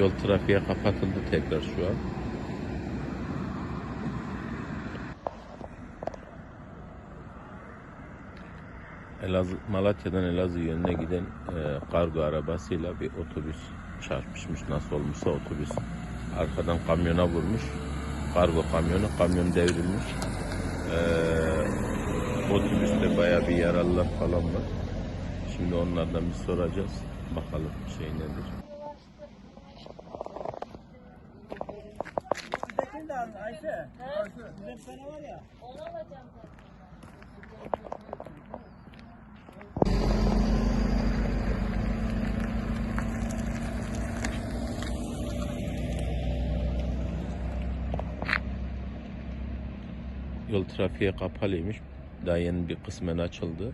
Yol trafiğe kapatıldı tekrar şu an. Elazığ, Malatya'dan Elazığ yönüne giden e, kargo arabasıyla bir otobüs çarpışmış. Nasıl olmuşsa otobüs arkadan kamyona vurmuş. Kargo kamyonu, kamyon devrilmiş. E, otobüste bayağı bir yaralılar falan var. Şimdi onlardan bir soracağız. Bakalım şey nedir. Al Ayşe. Bizde bir tane var ya. Yol trafiğe kapalıymış. Daha yeni bir kısmen açıldı.